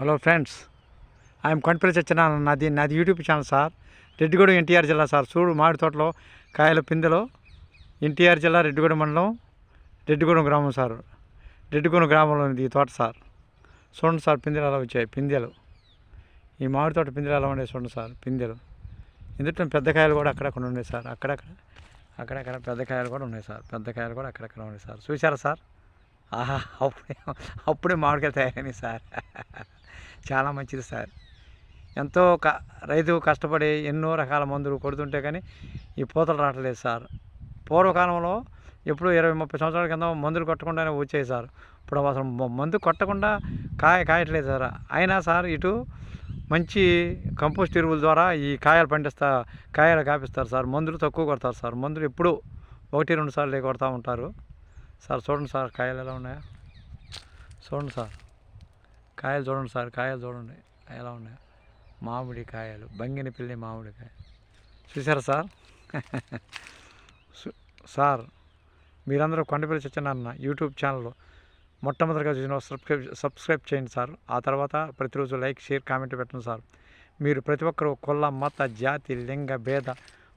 Hello friends I'm Kondapalli Satyanarayana నాది నాది YouTube channel sir. Reddigudem NTR జిల్లా sir. చూడు మామిడి తోటలో కాయల పిందెలో ఎన్టీఆర్ జిల్లా రెడ్డిగూడెం మండలం రెడ్డిగూడెం గ్రామం సార్. రెడ్డిగూడెం గ్రామంలో ఉంది ఈ తోట సార్. చూడండి సార్ పిందెలు అలా వచ్చాయి. పిందెలు. ఈ మామిడి తోట పిందెలు ఎలా ఉన్నాయి చూడండి సార్. పిందెలు. ఎందుకంటే పెద్ద కాయలు కూడా అక్కడక్కడ ఉన్నాయి సార్. అక్కడక్కడ అక్కడక్కడ పెద్ద కాయలు కూడా ఉన్నాయి సార్. పెద్ద కాయలు కూడా అక్కడక్కడ ఉన్నాయి సార్. చూసారా సార్? ఆహా అప్పుడే అప్పుడే మామిడికాయలు తయారైనాయి సార్. చాలా మంచిది సార్. ఎంతో క రైతు కష్టపడి ఎన్నో రకాల మందులు కొడుతుంటే కానీ ఈ పూతలు రావట్లేదు సార్. పూర్వకాలంలో ఎప్పుడు ఇరవై ముప్పై సంవత్సరాల కింద మందులు కొట్టకుండానే వచ్చాయి సార్. ఇప్పుడు అసలు మందు కొట్టకుండా కాయ కాయట్లేదు సార్. అయినా సార్ ఇటు మంచి కంపోస్ట్ ఎరువుల ద్వారా ఈ కాయలు పండిస్తా కాయలు కాపిస్తారు సార్. మందులు తక్కువ కొడతారు సార్. మందులు ఎప్పుడు ఒకటి రెండు సార్లు కొడతా ఉంటారు. సార్ చూడండి సార్ కాయలు ఎలా ఉన్నాయా. చూడండి సార్. కాయలు చూడండి సార్ కాయలు చూడండి. ఎలా ఉన్నాయో? మామిడి కాయలు బంగిని పిల్లి మామిడికాయ చూసారా సార్? సు- సార్ మీరందరూ కొండపల్లి సత్యనారాయణ యూట్యూబ్ ఛానల్లో మొట్టమొదటిగా చూసిన సబ్స్క్రైబ్ సబ్స్క్రైబ్ చేయండి సార్. ఆ తర్వాత ప్రతిరోజు లైక్ షేర్ కామెంట్ పెట్టండి సార్. మీరు ప్రతి ఒక్కరూ కుల మత జాతి లింగ భేద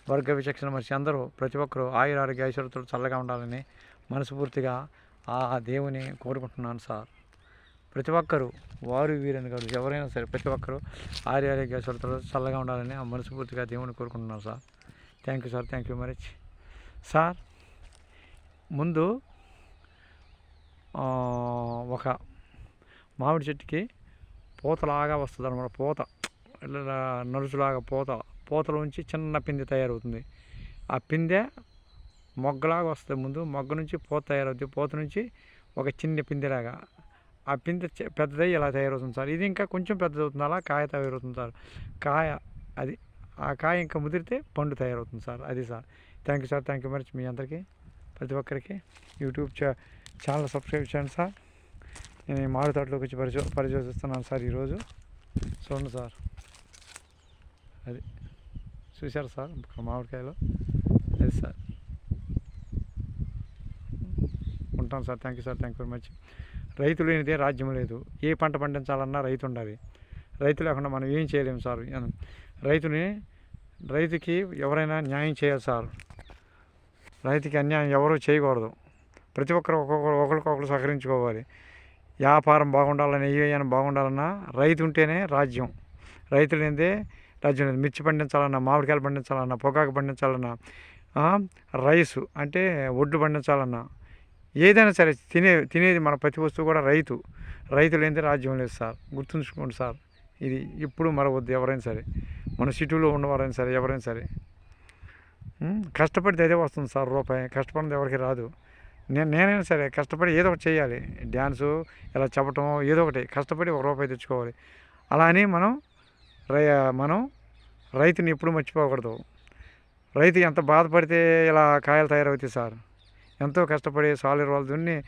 వర్గ విచక్షణ మనిషి అందరూ ప్రతి ఒక్కరూ ఆయుర ఆరోగ్య ఐశ్వర్యతో చల్లగా ఉండాలని మనస్ఫూర్తిగా ఆ దేవుని కోరుకుంటున్నాను సార్. ప్రతి ఒక్కరూ వారు వీరని కాదు ఎవరైనా సరే ప్రతి ఒక్కరూ ఆర్య ఆరోగ్య చల్లగా ఉండాలని ఆ మనస్ఫూర్తిగా దేవుని కోరుకుంటున్నాను sir. Thank you sir thank you much sir ముందు ఒక మామిడి చెట్టుకి పూతలాగా వస్తుంది అనమాట పూత ఇలా పూత పూత పూతలోంచి చిన్న పిందె తయారవుతుంది. ఆ పిందె మొగ్గలాగా వస్తుంది ముందు మొగ్గ నుంచి పూత తయారవుతుంది. పూత నుంచి ఒక చిన్న పిందెలాగా ఆ పిందె పెద్దదై ఇలా తయారవుతుంది సార్. ఇది ఇంకా కొంచెం పెద్దదవుతుంది. అలా కాయ తయారవుతుంది సార్. కాయ అది ఆ కాయ ఇంకా ముదిరితే పండు తయారవుతుంది సార్. అది sir. Thank you sir. Thank you much మీ అందరికీ. ప్రతి ఒక్కరికి యూట్యూబ్ ఛానల్ సబ్స్క్రైబ్ చేయండి సార్. నేను మారు మామిడి తోటలోకి వచ్చి పరిచో పరిశోధిస్తున్నాను సార్ ఈరోజు. చూడండి సార్. అది చూశారు సార్? మామిడికాయలో మామిడికాయలు. అది సార్. ఉంటాను sir. Thank you sir. Thank you very much. రైతు లేనిదే రాజ్యం లేదు. ఏ పంట పండించాలన్నా రైతు ఉండాలి. రైతు లేకుండా మనం ఏం చేయలేము సార్? రైతుని రైతుకి ఎవరైనా న్యాయం చేయాలి సార్. రైతుకి అన్యాయం ఎవరూ చేయకూడదు. ప్రతి ఒక్కరు ఒక్కొక్కరు ఒకరికొకరు సహకరించుకోవాలి. వ్యాపారం బాగుండాలని ఏమైనా బాగుండాలన్నా రైతు ఉంటేనే రాజ్యం. రైతు లేనిదే రాజ్యం లేదు. మిర్చి పండించాలన్నా మామిడికాయలు పండించాలన్నా పొగాకు పండించాలన్నా రైసు అంటే ఒడ్లు పండించాలన్నా ఏదైనా సరే తినే తినేది మన ప్రతి వస్తువు కూడా రైతు. రైతు లేనిదే రాజ్యం లేదు సార్. గుర్తుంచుకోండి సార్. ఇది ఇప్పుడు మరవద్దు ఎవరైనా సరే. మన సిటీలో ఉన్నవారైనా సరే ఎవరైనా సరే. కష్టపడితే అదే వస్తుంది సార్ రూపాయి. కష్టపడింది ఎవరికి రాదు. నేను నేనైనా సరే కష్టపడి ఏదో ఒకటి చేయాలి. డ్యాన్సు ఇలా చెప్పటం ఏదో ఒకటి. కష్టపడి ఒక రూపాయి తెచ్చుకోవాలి. అలా అని మనం రై మనం రైతుని ఎప్పుడు మర్చిపోకూడదు. రైతు ఎంత బాధపడితే ఇలా కాయలు తయారవుతాయి సార్. ఎంతో కష్టపడి సాలి వాళ్ళు దున్ని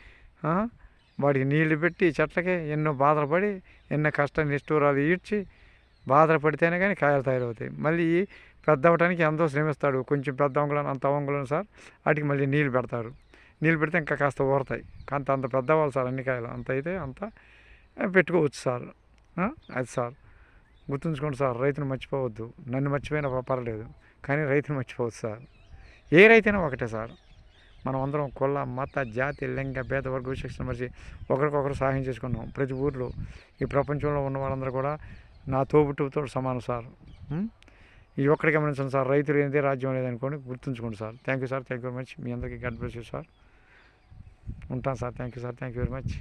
వాడికి నీళ్ళు పెట్టి చెట్లకి ఎన్నో బాధలు పడి ఎన్నో కష్ట నిష్ఠూరాలు ఈడ్చి బాధలు పడితేనే కానీ కాయలు తయారవుతాయి. మళ్ళీ పెద్ద అవ్వడానికి ఎంతో శ్రమిస్తాడు. కొంచెం పెద్ద వంగులను అంత వంగులను సార్ వాటికి మళ్ళీ నీళ్ళు పెడతారు. నీళ్ళు పెడితే ఇంకా కాస్త ఊరతాయి. కానీ అంత పెద్దవాళ్ళు సార్ అన్ని కాయలు. అంత అయితే అంత పెట్టుకోవచ్చు సార్. అది సార్. గుర్తుంచుకోండి సార్ రైతును మర్చిపోవద్దు. నన్ను మర్చిపోయినా పర్లేదు. కానీ రైతును మర్చిపోవద్దు సార్. ఏ రైతైనా ఒకటే సార్. మనం అందరం కుల మత జాతి లింగ భేద వర్గ విశేషణ మరిచి ఒకరికొకరు సహాయం చేసుకున్నాం. ప్రతి ఊర్లో ఈ ప్రపంచంలో ఉన్న వాళ్ళందరూ కూడా నా తోబుట్టుతో సమానం సార్. ఈ ఒక్కడికి గమనించండి సార్ రైతు లేనిదే రాజ్యం లేదనుకోండి గుర్తుంచుకోండి sir. Thank you sir thank you very much మీ అందరికీ గడ్ బ్లెస్ యూ సార్ ఉంటాను sir. Thank you sir thank you very much